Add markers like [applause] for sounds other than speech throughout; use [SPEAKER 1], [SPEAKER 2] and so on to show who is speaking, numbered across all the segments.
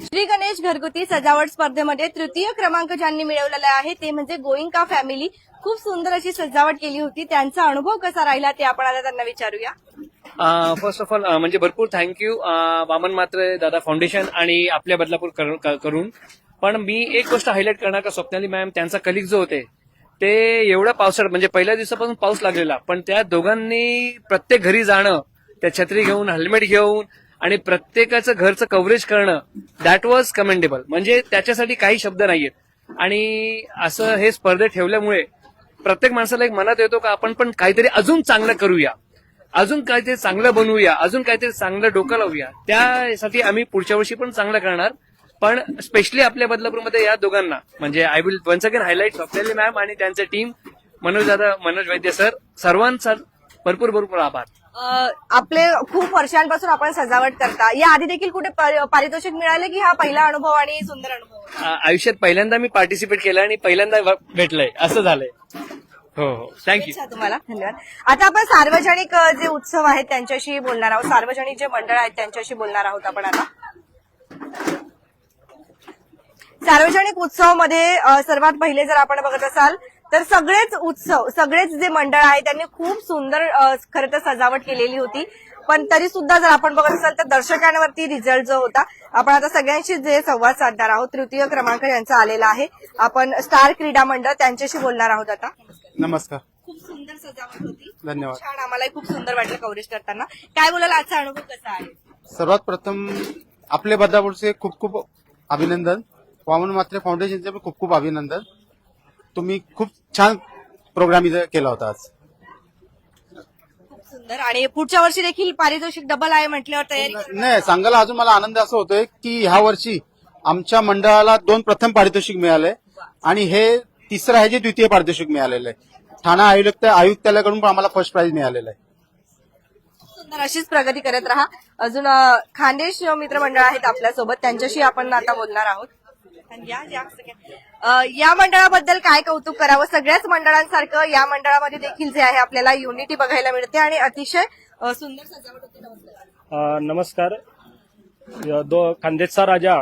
[SPEAKER 1] श्री गणेश घरगुती सजावट स्पर्धेमध्ये तृतीय क्रमांक ज्यांनी मिळवलेला आहे ते म्हणजे गोइंका फॅमिली. खूप सुंदर अशी सजावट केली होती. त्यांचा अनुभव कसा राहिला ते आपण आता त्यांना विचारूया.
[SPEAKER 2] फर्स्ट ऑफ ऑल म्हणजे भरपूर थँक्यू वामन मात्रे दादा फाउंडेशन आणि आपल्या बदलापूर कर- करून. पण मी एक गोष्ट हायलाईट करणार का स्वप्नाली मॅम त्यांचा कलिक जो होते ते एवढं पावसाळ्यात म्हणजे पहिल्या दिवसापासून पाऊस लागलेला पण त्या दोघांनी प्रत्येक घरी जाणं त्या छत्री घेऊन हेल्मेट घेऊन आणि प्रत्येकाचं घरचं कव्हरेज करणं दॅट वॉज कमेंडेबल म्हणजे त्याच्यासाठी काही शब्द नाहीयेत. आणि असं हे स्पर्धे ठेवल्यामुळे प्रत्येक माणसाला एक मनात येतो का आपण पण काहीतरी अजून चांगलं करूया. अजून काहीतरी चांगलं बनवूया. अजून काहीतरी चांगलं डोकं लावूया. त्यासाठी आम्ही पुढच्या वर्षी पण चांगलं करणार. पण स्पेशली आपल्या बदलापूरमध्ये या दोघांना. म्हणजे I will once again highlight Swapnali ma'am आणि त्यांचे टीम मनोज दादा मनोज वैद्य सर सर्वांचा भरपूर भरपूर आभार.
[SPEAKER 1] आपले खूप वर्षांपासून आपण सजावट करता. या आधी देखील कुठे पारि- पारितोषिक मिळाले की हा पहिला अनुभव आणि सुंदर अनुभव
[SPEAKER 2] आयुष्यात पहिल्यांदा मी पार्टिसिपेट केलं आणि पहिल्यांदा भेटलंय. असं झालंय. हो हो. थँक्यू
[SPEAKER 1] तुम्हाला. धन्यवाद. आता आपण सार्वजनिक जे उत्सव आहेत त्यांच्याशी बोलणार आहोत. सार्वजनिक जे मंडळ आहेत त्यांच्याशी बोलणार आहोत आपण आता. सार्वजनिक उत्सवमध्ये अ, सर्वात पहिले जर आपण बघत असाल तर सगळेच उत्सव सगळेच जे मंडळ आहे त्यांनी खूप सुंदर खरं तर सजावट केलेली होती. पण तरी सुद्धा जर आपण बघत असाल तर दर्शकांवरती रिझल्ट जो होता आपण आता सगळ्यांशी जे संवाद साधणार आहोत तृतीय क्रमांक यांचा आलेला आहे. आपण स्टार क्रीडा मंडळ त्यांच्याशी बोलणार आहोत आता.
[SPEAKER 3] नमस्कार.
[SPEAKER 1] खूप सुंदर सजावट होती.
[SPEAKER 3] धन्यवाद.
[SPEAKER 1] छान आम्हालाही खूप सुंदर वाटलं कव्हरेज करताना. काय बोलाल आजचा अनुभव कसा आहे?
[SPEAKER 3] सर्वात प्रथम आपले बदलापूरचे खूप खूप अभिनंदन. वामन मात्रे फाउंडेशनचे खूप खूप अभिनंदन. तुम्ही खूप छान प्रोग्राम इथे केला होता आज.
[SPEAKER 1] खूप सुंदर. आणि पुढच्या वर्षी देखील पारितोषिक डबल आहे म्हटल्यावर तयारी.
[SPEAKER 3] नाही सांगायला अजून मला आनंद असं होतोय की ह्या वर्षी आमच्या मंडळाला दोन प्रथम पारितोषिक मिळाले आणि हे तिसरं आहे जे द्वितीय पारितोषिक मिळालेलं आहे. ठाणा आयुक्त आयुक्तालयाकडून पण आम्हाला फर्स्ट प्राइज मिळालेलं आहे.
[SPEAKER 1] सुंदर अशीच प्रगती करत राहा. अजून खानदेश मित्रमंडळ आहेत आपल्यासोबत. त्यांच्याशी आपण आता बोलणार आहोत. या- मंडळाबद्दल काय कौतुक करावं? सगळ्याच मंडळांसारखं या मंडळामध्ये देखील जे आहे आपल्याला युनिटी बघायला मिळते आणि अतिशय सुंदर सजावट होते. नमस्कार.
[SPEAKER 4] दो खानदेशचा राजा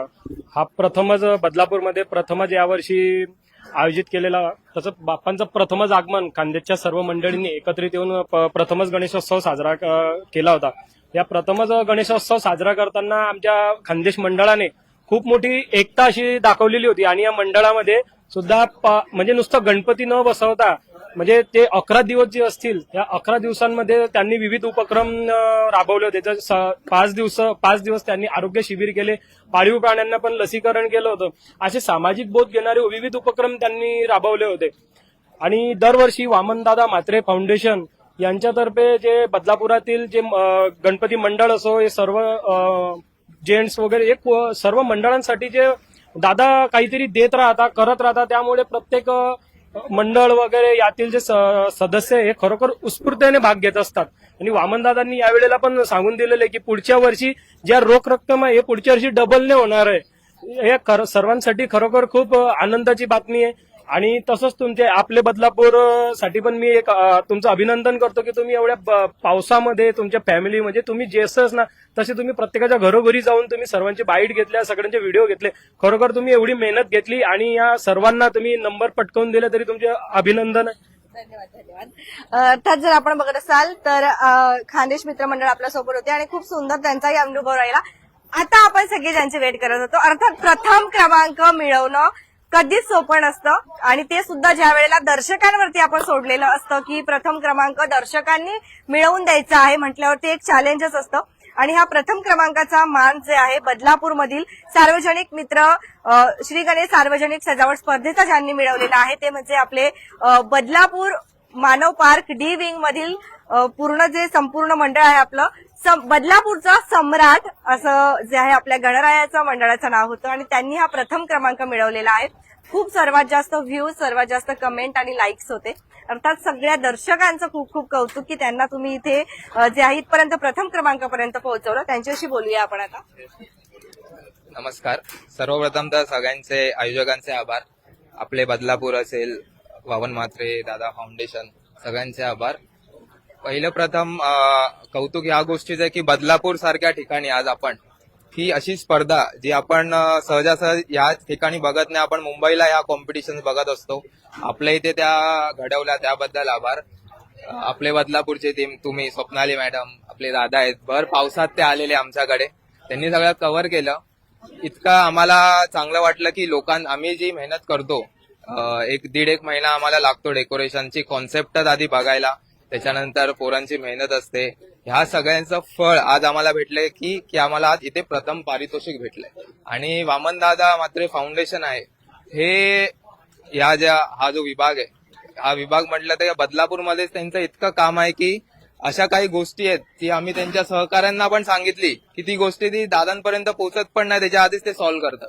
[SPEAKER 4] हा प्रथमच बदलापूरमध्ये प्रथमच यावर्षी आयोजित केलेला तसं बाप्पांचं प्रथमच आगमन खानदेशच्या सर्व मंडळींनी एकत्रित येऊन प्रथमच गणेशोत्सव साजरा केला होता. या प्रथमच गणेशोत्सव साजरा करताना आमच्या खानदेश मंडळाने खूप मोठी एकता अशी दाखवलेली होती. आणि या मंडळामध्ये सुद्धा म्हणजे नुसतं गणपती न बसवता म्हणजे ते अकरा दिवस जे असतील त्या अकरा दिवसांमध्ये त्यांनी विविध उपक्रम राबवले होते. जर स- पाच दिवस पाच दिवस त्यांनी आरोग्य शिबिर केले. पाळीव प्राण्यांना पण लसीकरण केलं होतं. असे सामाजिक बोध घेणारे विविध उपक्रम त्यांनी राबवले होते. आणि दरवर्षी वामनदादा म्हात्रे फाउंडेशन यांच्यातर्फे जे बदलापुरातील जे गणपती मंडळ असो हे सर्व जेंट्स वगैरे एक सर्व मंडळांसाठी जे दादा काहीतरी देत राहता करत राहता त्यामुळे प्रत्येक मंडळ वगैरे यातील जे स- सदस्य हे खरोखर उत्स्फूर्तेने भाग घेत असतात. आणि वामनदादांनी यावेळेला पण सांगून दिलेलं आहे की पुढच्या वर्षी ज्या रोख रक्कम आहे हे पुढच्या वर्षी डबलने होणार आहे. हे सर्वांसाठी खरोखर खूप आनंदाची बातमी आहे. आणि तसंच तुमचे आपले बदलापूरसाठी पण मी एक तुमचं अभिनंदन करतो की तुम्ही एवढ्या पावसामध्ये तुमच्या फॅमिली म्हणजे तुम्ही जेसच ना तसे तुम्ही प्रत्येकाच्या घरोघरी जाऊन तुम्ही सर्वांची बाईट घेतल्या सगळ्यांचे व्हिडिओ घेतले. खरोखर तुम्ही एवढी मेहनत घेतली आणि या सर्वांना तुम्ही नंबर पटकवून दिले तरी तुमचे अभिनंदन आहे.
[SPEAKER 1] धन्यवाद धन्यवाद. त्यात अर्थात जर आपण बघत असाल तर खानदेश मित्रमंडळ आपल्यासोबत होते आणि खूप सुंदर त्यांचाही अनुभव राहिला. आता आपण सगळे ज्यांचे वेट करत होतो. अर्थात प्रथम क्रमांक मिळवणं कधीच सोपं नसतं आणि ते सुद्धा ज्या वेळेला दर्शकांवरती आपण सोडलेलं असतं की प्रथम क्रमांक दर्शकांनी मिळवून द्यायचा आहे म्हटल्यावरती एक चॅलेंजच असतं. आणि हा प्रथम क्रमांकाचा मान जे आहे बदलापूरमधील सार्वजनिक मित्र श्री गणेश सार्वजनिक सजावट स्पर्धेचा ज्यांनी मिळवलेला आहे ते म्हणजे आपले Badlapur Manav park D wing मधील पूर्ण जे संपूर्ण मंडळ आहे आपलं सम- बदलापूरचा सम्राट असं जे आहे आपल्या गणरायाचं मंडळाचं नाव होतं आणि त्यांनी हा प्रथम क्रमांक मिळवलेला आहे. खूप सर्वात जास्त व्ह्यूज सर्वात जास्त कमेंट आणि लाईक्स होते. अर्थात सगळ्या दर्शकांचं खूप खूप कौतुक की त्यांना तुम्ही इथे जे आहे इथपर्यंत प्रथम क्रमांकापर्यंत पोहोचवलं. त्यांच्याशी बोलूया आपण आता.
[SPEAKER 5] नमस्कार. सर्वप्रथम तर सगळ्यांचे आयोजकांचे आभार. आपले बदलापूर असेल वावन म्हात्रे दादा फाउंडेशन सगळ्यांचे आभार. पहिलं प्रथम कौतुक या गोष्टीचं आहे की बदलापूर सारख्या ठिकाणी आज आपण ही अशी स्पर्धा जी आपण सहजासहज या ठिकाणी बघत नाही. आपण मुंबईला या कॉम्पिटिशन बघत असतो. आपल्या इथे त्या घडवल्या त्याबद्दल आभार. आपले बदलापूरचे टीम तुम्ही स्वप्नाली मॅडम आपले दादा आहेत. भर पावसात ते आलेले आमच्याकडे. त्यांनी सगळं कव्हर केलं. इतकं आम्हाला चांगलं वाटलं की लोकांना आम्ही जी मेहनत करतो एक दीड एक महिना आम्हाला लागतो डेकोरेशनची कॉन्सेप्टच आधी बघायला. त्याच्यानंतर पोरांची मेहनत असते. ह्या सगळ्यांचं फळ आज आम्हाला भेटलंय की की आम्हाला आज इथे प्रथम पारितोषिक भेटलंय. आणि वामनदादा मात्र फाउंडेशन आहे. हे या ज्या हा जो विभाग आहे हा विभाग म्हटलं तर बदलापूरमध्येच त्यांचं इतकं काम आहे की अशा काही गोष्टी आहेत की आम्ही त्यांच्या सहकाऱ्यांना पण सांगितली की ती गोष्टी ती दादांपर्यंत पोहोचत पण नाही. त्याच्या आधीच ते सॉल्व्ह करतात.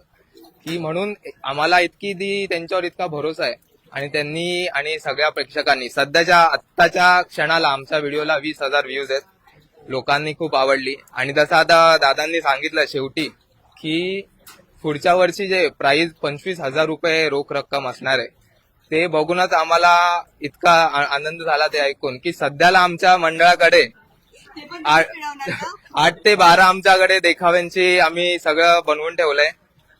[SPEAKER 5] की म्हणून आम्हाला इतकी ती त्यांच्यावर इतका भरोसा आहे. आणि त्यांनी आणि सगळ्या प्रेक्षकांनी सध्याच्या आत्ताच्या क्षणाला आमच्या व्हिडिओला वीस हजार व्ह्यूज आहेत. लोकांनी खूप आवडली. आणि जसं आता दादांनी सांगितलं शेवटी की पुढच्या वर्षी जे प्राइस पंचवीस हजार रुपये रोख रक्कम असणार आहे ते बघूनच आम्हाला इतका आनंद झाला ते ऐकून की सध्याला आमच्या मंडळाकडे [laughs] आठ ते बारा आमच्याकडे देखाव्यांची आम्ही सगळं बनवून ठेवलंय.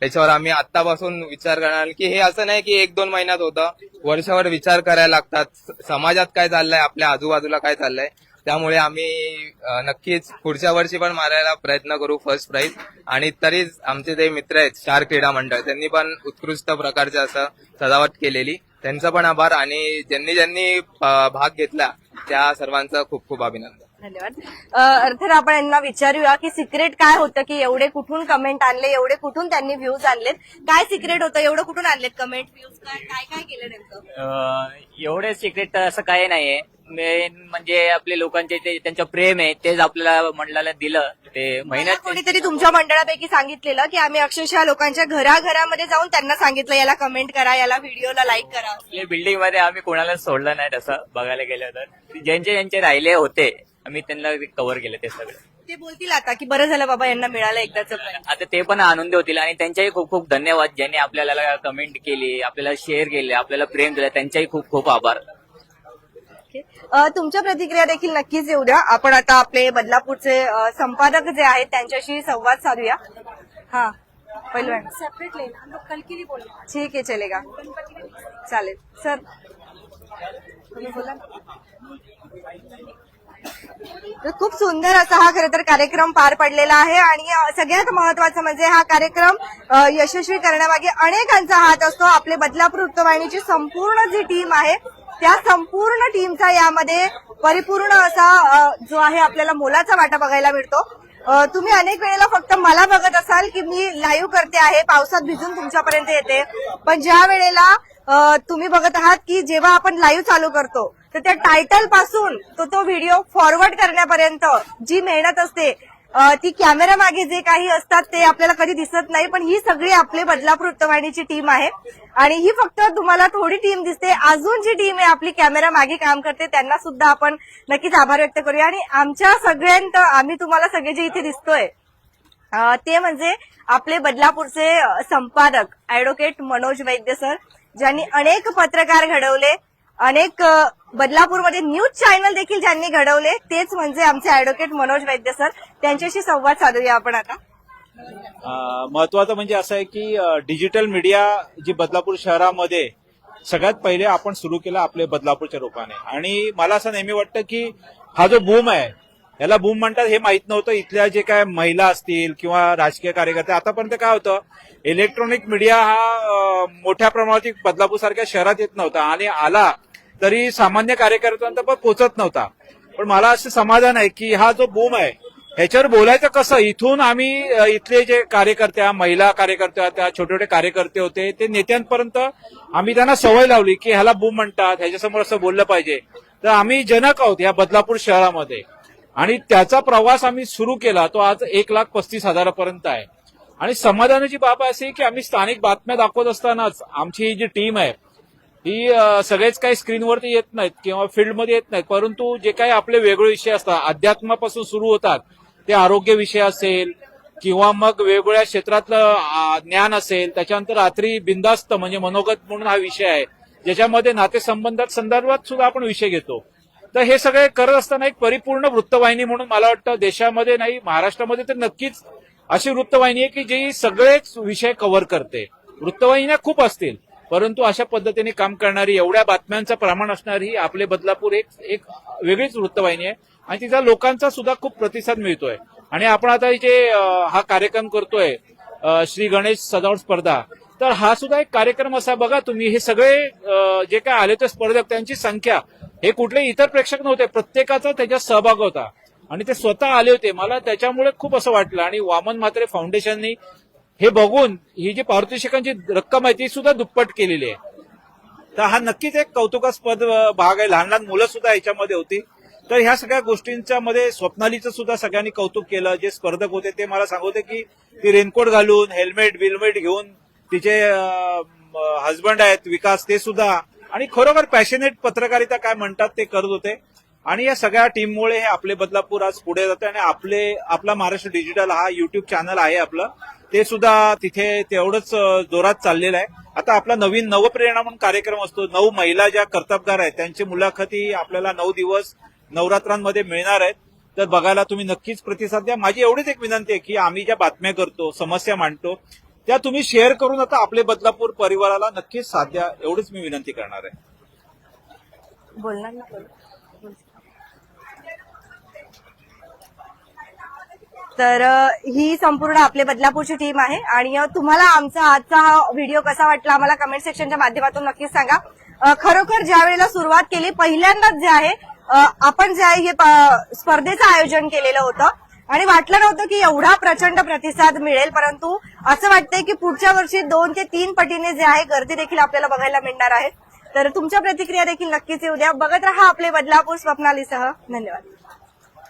[SPEAKER 5] त्याच्यावर आम्ही आतापासून विचार करणार की हे असं नाही की एक दोन महिन्यात होतं. वर्षावर विचार करायला लागतात. समाजात काय चाललंय? आपल्या आजूबाजूला काय चाललंय? त्यामुळे आम्ही नक्कीच पुढच्या वर्षी पण मारायला प्रयत्न करू फर्स्ट प्राइज आणि तरीच आमचे ते मित्र आहेत चार क्रीडा मंडळ त्यांनी पण उत्कृष्ट प्रकारचे असं सजावट केलेली. त्यांचा पण आभार आणि ज्यांनी ज्यांनी भाग घेतला त्या सर्वांचं खूप खूप अभिनंदन.
[SPEAKER 1] धन्यवाद. अर्थात आपण यांना विचारूया की सिक्रेट काय होतं की एवढे कुठून कमेंट आणले एवढे कुठून त्यांनी व्ह्यूज आणलेत काय सिक्रेट होतं एवढं कुठून आणलेत कमेंट व्ह्यूज काय काय काय केलं नेमकं?
[SPEAKER 6] अं, एवढे सिक्रेट तर असं काही नाहीये. मेन म्हणजे आपले लोकांचे ते त्यांचं प्रेम आहे तेच आपल्याला मंडळाला दिलं. ते महिन्यात
[SPEAKER 1] कोणीतरी तुमच्या मंडळापैकी सांगितलेलं की आम्ही अक्षरशः लोकांच्या घराघरामध्ये जाऊन त्यांना सांगितलं याला कमेंट करा याला व्हिडिओला लाईक करा.
[SPEAKER 6] आपल्या बिल्डिंगमध्ये आम्ही कोणाला सोडलं नाही तसं बघायला गेलं तर. ज्यांचे ज्यांचे राहिले होते आम्ही त्यांना कव्हर केलं ते सगळं.
[SPEAKER 1] ते बोलतील आता की बरं झालं बाबा यांना मिळालं एकदाच
[SPEAKER 6] आता ते पण आनंदी होतील आणि त्यांच्याही खूप खूप धन्यवाद ज्यांनी आपल्याला कमेंट केली आपल्याला शेअर केले आपल्याला प्रेम दिलं त्यांच्याही खूप खूप आभार.
[SPEAKER 1] तुमच्या प्रतिक्रिया देखील नक्कीच येऊ द्या आपण आता आपले बदलापूरचे संपादक जे आहेत त्यांच्याशी संवाद साधूया. हा पहिलवान.
[SPEAKER 7] सेपरेट लेना हम लोग कल के लिए बोल रहे हैं
[SPEAKER 1] ठीक आहे चलेगा चालेल. सर. तर खूप सुंदर असा हा खरं तर कार्यक्रम पार पडलेला आहे आणि सगळ्यात महत्वाचं म्हणजे हा कार्यक्रम यशस्वी करण्यामागे अनेकांचा हात असतो. आपले बदलापूर वृत्तवाहिनीची संपूर्ण जी टीम आहे त्या संपूर्ण टीमचा यामध्ये परिपूर्ण असा जो आहे आपल्याला मोलाचा वाटा बघायला मिळतो. तुम्ही अनेक वेळेला फक्त मला बघत असाल की मी लाईव्ह करते आहे पावसात भिजून तुमच्यापर्यंत येते. पण ज्या वेळेला तुम्ही बघत आहात की जेव्हा आपण लाईव्ह चालू करतो तर त्या टायटलपासून तो तो व्हिडिओ फॉरवर्ड करण्यापर्यंत जी मेहनत असते ती कॅमेरा मागे जे काही असतात ते आपल्याला कधी दिसत नाही पण ही सगळी आपली बदलापूर वृत्तवाहिनीची टीम आहे. आणि ही फक्त तुम्हाला थोडी टीम दिसते. अजून जी टीम आहे आपली कॅमेरा मागे काम करते त्यांना सुद्धा आपण नक्कीच आभार व्यक्त करूया. आणि आमच्या सगळ्यांत आम्ही तुम्हाला सगळे जे इथे दिसतोय ते म्हणजे आपले बदलापूरचे संपादक ऍडव्होकेट मनोज वैद्य सर ज्यांनी अनेक पत्रकार घडवले अनेक बदलापूरमध्ये न्यूज चॅनल देखील ज्यांनी घडवले तेच म्हणजे आमचे ऍडव्होकेट मनोज वैद्य सर. त्यांच्याशी संवाद साधूया आपण आता.
[SPEAKER 8] महत्वाचं म्हणजे असं आहे की डिजिटल मीडिया जी बदलापूर शहरामध्ये सगळ्यात पहिले आपण सुरू केला आपले बदलापूरच्या रूपाने. आणि मला असं नेहमी वाटतं की हा जो बूम आहे याला बूम म्हणतात हे माहीत नव्हतं. इथल्या जे काय महिला असतील किंवा राजकीय कार्यकर्ते आतापर्यंत काय होतं इलेक्ट्रॉनिक मीडिया हा मोठ्या प्रमाणात बदलापूर सारख्या शहरात येत नव्हता. आणि आला तरी सामान्य कार्यकर्त्यांपर्यंत पण पोहोचत नव्हता. पण मला असं समाधान आहे की हा जो बूम आहे ह्याच्यावर बोलायचं कसं? इथून आम्ही इथले जे कार्यकर्त्या महिला कार्यकर्त्या त्या छोटे छोटे कार्यकर्ते होते ते नेत्यांपर्यंत आम्ही त्यांना सवय लावली की ह्याला बूम म्हणतात ह्याच्यासमोर असं बोललं पाहिजे. तर आम्ही जनक आहोत या बदलापूर शहरामध्ये. आणि त्याचा प्रवास आम्ही सुरू केला तो आज एक लाख पस्तीस हजारापर्यंत आहे. आणि समाधानाची बाब अशी की आम्ही स्थानिक बातम्या दाखवत असतानाच आमची ही जी टीम आहे ही सगळेच काही स्क्रीनवरती येत नाहीत किंवा फील्डमध्ये येत नाहीत. परंतु जे काही आपले वेगळे विषय असतात अध्यात्मापासून सुरू होतात ते आरोग्य विषय असेल किंवा मग वेगवेगळ्या क्षेत्रातलं ज्ञान असेल त्याच्यानंतर रात्री बिंदास्त म्हणजे मनोगत म्हणून हा विषय आहे ज्याच्यामध्ये नातेसंबंधात संदर्भात सुद्धा आपण विषय घेतो. तर हे सगळे करत असताना एक परिपूर्ण वृत्तवाहिनी म्हणून मला वाटतं देशामध्ये नाही महाराष्ट्रामध्ये तर नक्कीच अशी वृत्तवाहिनी आहे की जी सगळेच विषय कव्हर करते. वृत्तवाहिन्या खूप असतील. परंतु अशा पद्धतीने काम करणारी एवढ्या बातम्यांचं प्रमाण असणारी आपले बदलापूर एक एक वेगळीच वृत्तवाहिनी आहे. आणि तिचा लोकांचा सुद्धा खूप प्रतिसाद मिळतोय. आणि आपण आता जे हा कार्यक्रम करतोय श्री गणेश सजावट स्पर्धा. तर हा सुद्धा एक कार्यक्रम असा बघा तुम्ही हे सगळे जे काय आले ते स्पर्धक त्यांची संख्या हे कुठले इतर प्रेक्षक नव्हते प्रत्येकाचा त्याच्यात सहभाग होता. आणि ते स्वतः आले होते. मला त्याच्यामुळे खूप असं वाटलं. आणि वामन म्हात्रे फाउंडेशननी हे बघून ही जी पारितोषिकांची रक्कम आहे ती सुद्धा दुप्पट केलेली आहे. तर हा नक्कीच एक कौतुकास्पद भाग आहे. लहान लहान मुलं सुद्धा याच्यामध्ये होती. तर ह्या सगळ्या गोष्टींच्या मध्ये स्वप्नालीचं सुद्धा सगळ्यांनी कौतुक केलं. जे स्पर्धक होते ते मला सांगवते की ती रेनकोट घालून हेल्मेट बिलमेट घेऊन तिचे हजबंड आहेत विकास ते सुद्धा. आणि खरोखर पॅशनेट पत्रकारिता काय म्हणतात ते करत होते. आणि या सगळ्या टीममुळे हे आपले बदलापूर आज पुढे जाते. आणि आपले आपला महाराष्ट्र डिजिटल हा युट्यूब चॅनल आहे आपलं. ते सुद्धा तिथे तेवढंच जोरात चाललेलं आहे. आता आपला नवीन नवप्रेरणा म्हणून कार्यक्रम असतो. नऊ महिला ज्या कर्तबगार आहेत त्यांची मुलाखती आपल्याला नऊ दिवस नवरात्रांमध्ये मिळणार आहेत. तर बघायला तुम्ही नक्कीच प्रतिसाद द्या. माझी एवढीच एक विनंती आहे की आम्ही ज्या बातम्या करतो समस्या मांडतो त्या तुम्ही शेअर करून आता आपले बदलापूर परिवाराला नक्कीच साध्या एवढीच मी विनंती करणार आहे.
[SPEAKER 1] बोलणार ना तर ही संपूर्ण आपले बदलापूरची टीम आहे. आणि तुम्हाला आमचा आजचा हा व्हिडिओ कसा वाटला आम्हाला कमेंट सेक्शनच्या माध्यमातून नक्कीच सांगा. खरोखर ज्या वेळेला सुरुवात केली पहिल्यांदाच जे आहे आपण जे आहे हे स्पर्धेचं आयोजन केलेलं होतं. आणि वाटलं नव्हतं की एवढा प्रचंड प्रतिसाद मिळेल परंतु असं वाटतंय की पुढच्या वर्षी दोन ते तीन पटीने जे आहे गर्दी देखील आपल्याला बघायला मिळणार आहे. तर तुमच्या प्रतिक्रिया देखील नक्कीच येऊ द्या. बघत राहा आपले बदलापूर स्वप्नालीसह. धन्यवाद.